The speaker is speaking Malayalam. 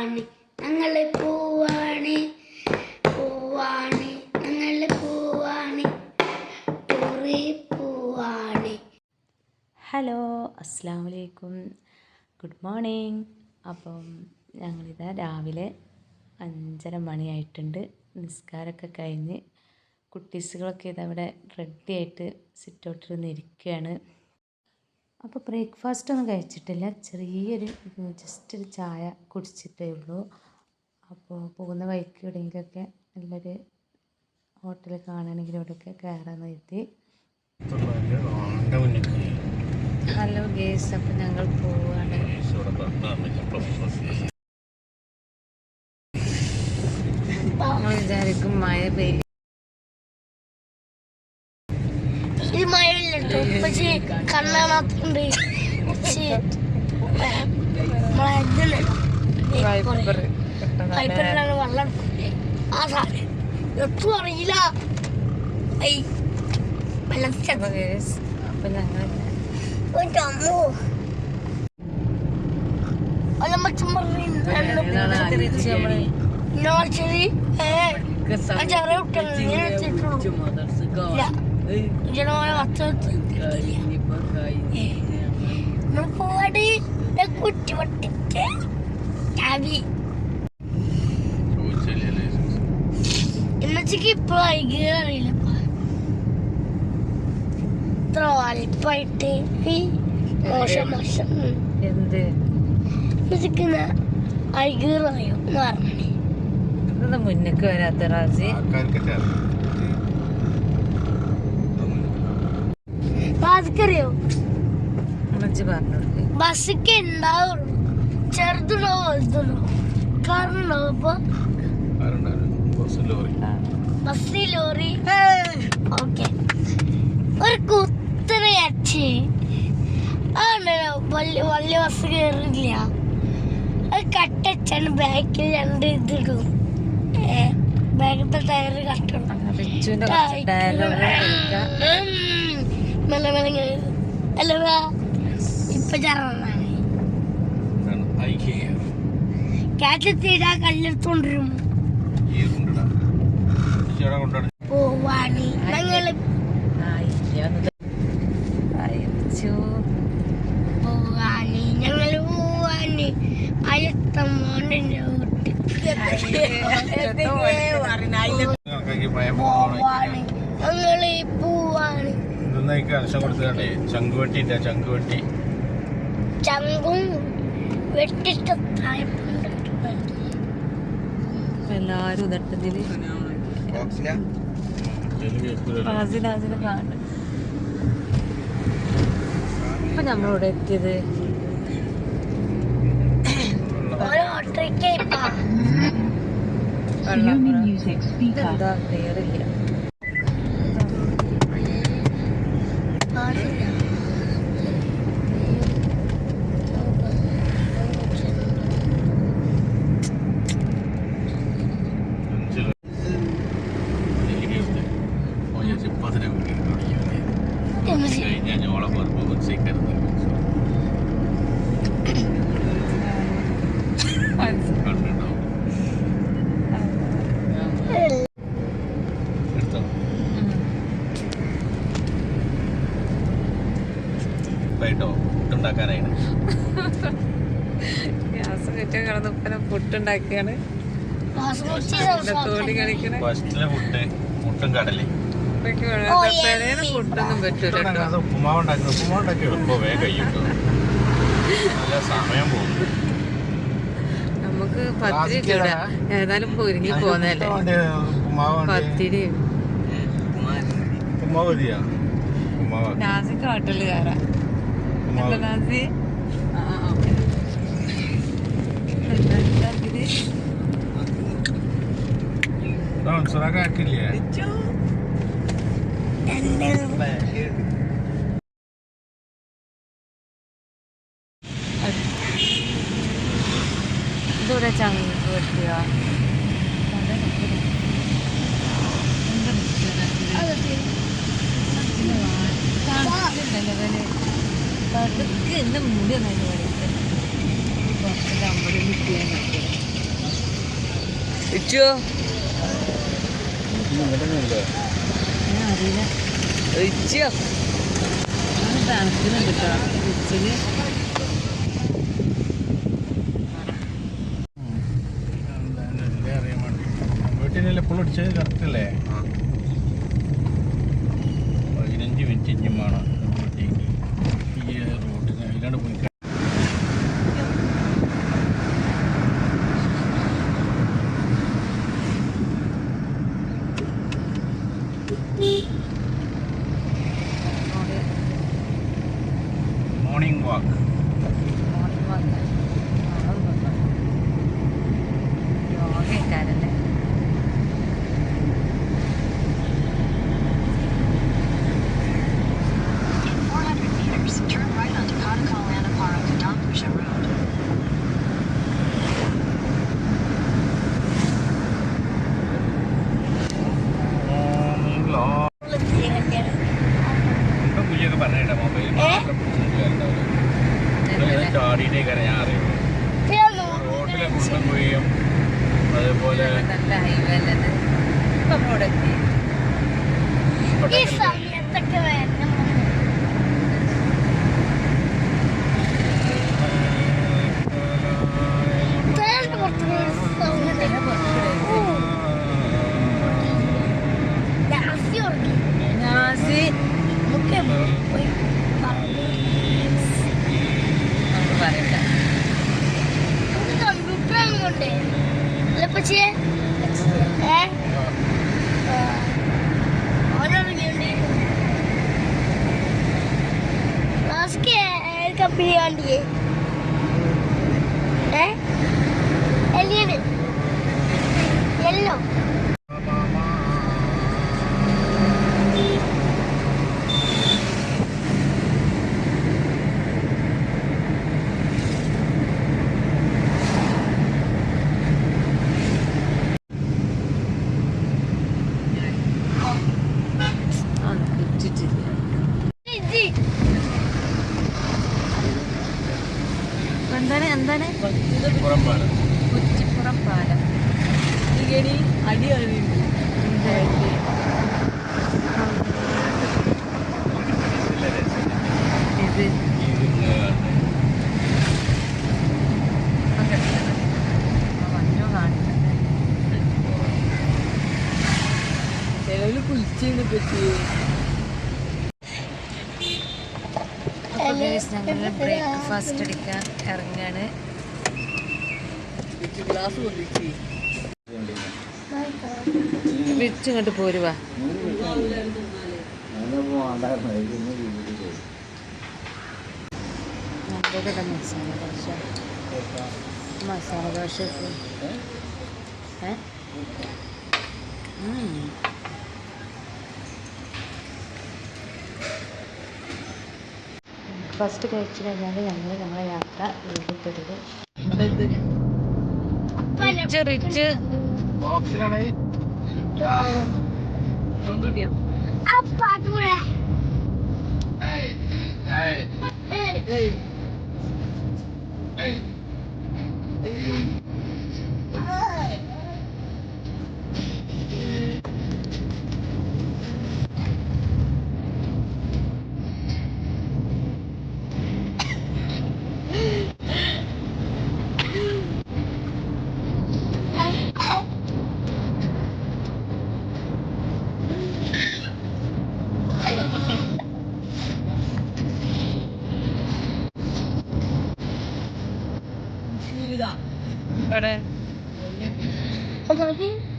പൂവാണ് ഞങ്ങൾ പൂവാണ് പൂവാണ് ഞങ്ങൾ പൂവാണ് ടൂറി പൂവാണ്. ഹലോ അസ്സാം വലൈക്കും ഗുഡ് മോർണിംഗ്. അപ്പം ഞങ്ങളിതാ രാവിലെ അഞ്ചര മണിയായിട്ടുണ്ട്. നിസ്കാരമൊക്കെ കഴിഞ്ഞ് കുട്ടീസുകളൊക്കെ ഇതവിടെ റെഡി ആയിട്ട് സിറ്റ് ഔട്ടിൽ നിന്ന് ഇരിക്കുകയാണ്. അപ്പോൾ ബ്രേക്ക്ഫാസ്റ്റ് ഒന്നും കഴിച്ചിട്ടില്ല. ചെറിയൊരു ജസ്റ്റ് ഒരു ചായ കുടിച്ചിട്ടേ ഉള്ളൂ. അപ്പോൾ പോകുന്ന വഴിക്ക് എവിടെയെങ്കിലുമൊക്കെ നല്ലൊരു ഹോട്ടൽ കാണുകയാണെങ്കിൽ ഇവിടെയൊക്കെ കയറാൻ എത്തി ഹലോ ഗേസ് അപ്പം ഞങ്ങൾ പോവാണ്. ഇത് മഴയില്ലട്ടോ പക്ഷേ കണ്ണാണത്തുണ്ട് പൈപ്പിലാണ് വെള്ളം? ആ സാധനം എത്തും അറിയില്ല. ചെറിയ കുട്ടികൾ ജനമായ നമ്മൾ പോവാട് കുറ്റി പൊട്ടിച്ച് ചാവി എന്നുവെച്ചക്ക് ഇപ്പൊ വൈകിയ അറിയില്ലപ്പ ഇത്ര വലിപ്പായിട്ട് ഈ മോശം മോശം എന്ത് അഴുകീറയോ മാറണേ ഇതൊന്ന് മുന്നേക്ക് വരാത്ത റാസി കൊടുക്ക്. ബസ്സൊക്കെ ഉണ്ടാവുള്ളൂ ചെറുതുണ്ടോ വലുതുണ്ടോ കാറുണ്ടോ ഇപ്പൊ. Bus lorry. ഓക്കെ. ഒരു കുത്തര അച്ഛി അതുണ്ടല്ലോ വലിയ വലിയ ബസ് കയറില്ല അത് കട്ടച്ചാണ് ബാക്കിൽ രണ്ട് ഇതിടും. ബാഗത്തെ ടയറ് കട്ടിടും മെല്ലെ മെല്ലെ അല്ല. ഇപ്പൊ ചേർന്നാണ് കാറ്റത്തിടാ കല്ലെടുത്തോണ്ടിരും പോവാണി ഞങ്ങൾ പോവാണി ഞങ്ങൾ പോവാണി അയത്തമ്മോണ്ടിന്റെ പോവാണി ഞങ്ങൾ പോവാണ് കലശം കൊടുത്തേ ചങ്കുവെട്ടിന്റെ ചങ്കുവെട്ടി ചങ്കും എല്ലാരും ഇതട്ടതിൽ ഇപ്പൊ നമ്മളിവിടെ എത്തിയത്. എന്താ ക്ലിയർ ഇല്ല ഫുഡുണ്ടാക്കാനായിട്ട് ഗ്യാസ് കയറ്റാൻ കിടന്ന് ഉപ്പനെ പുട്ടുണ്ടാക്കിയാണ്. പാസ്പോർട്ട് തോടി കളിക്കണ. ഫസ്റ്റിലെ ഫുഡ് മുട്ടും കടലേ ഉപ്പയ്ക്ക് പെരേന്ന് ഫുഡൊന്നും പറ്റൂല കേട്ടോ. അത് ഉപ്പുമാവ് ഉണ്ടാക്കുന്നത് ഉപ്പുമാവ് ഉണ്ടാക്കി എളുപ്പം വേഗം കഴിയും നല്ല സമയം പോകും. നമുക്ക് പത്തിരി ഏതായാലും പൊരിഞ്ഞു പോന്നല്ലേ പത്തിരിയും. ഉപ്പുമാവ് മതിയാ? ഉപ്പുമാവ് നാസിക്ക് ഹോട്ടലിൽ കയറാം ഉപ്പുമാവ് നാസി സുറാഖ് ആക്കില്ലേ ഇതൂടെ ചങ്ക് പറ്റിയോ പതുക്കെ എന്റെ മുടി ഒന്നും അതിന് കുറച്ച് ഇച്ചോ? അറിയില്ല. ഇച്ചോ തണുക്കുന്നുണ്ട് കേട്ടോ. ഇച്ചിന് അടിച്ചത് കറക്റ്റ് അല്ലേ? പതിനഞ്ച് മിനിറ്റ് ഈ റോട്ടിന് അതിലാണ് പോയി മോർണിംഗ് വാക്ക് ചാടിയിട്ടേ കര ഞാൻ അറിയുള്ളൂ റോട്ടിലെ കുണ്ടും കുഴിയും അതേപോലെ ഈ സമയത്തൊക്കെ വരണം പുറത്ത് കമ്പനി കാണ്ടിയേ ഏ? എല്ലോ ആ കിട്ടിട്ടില്ല ഇത് എന്താണ് എന്താണ്? കുറ്റിപ്പുറം പാലം. ഇനി അടി ഇത്. ചിലവര് കുളിച്ചതിനെ പറ്റി ഞങ്ങൾ ബ്രേക്ക്ഫാസ്റ്റ് അടിക്കാൻ ഇറങ്ങാണ്. വിച്ച് ഇങ്ങോട്ട് പോരുവാ. മസാല ദോശ. മസാല ദോശ ഫസ്റ്റ് കഴിച്ചു കഴിഞ്ഞാൽ ഞങ്ങൾ ഞങ്ങളെ യാത്ര എഴുതിപ്പെടുത് റിച്ച് റിച്ച് ആ പാട്ട് കൂടെ ഇവിടെ അതായത്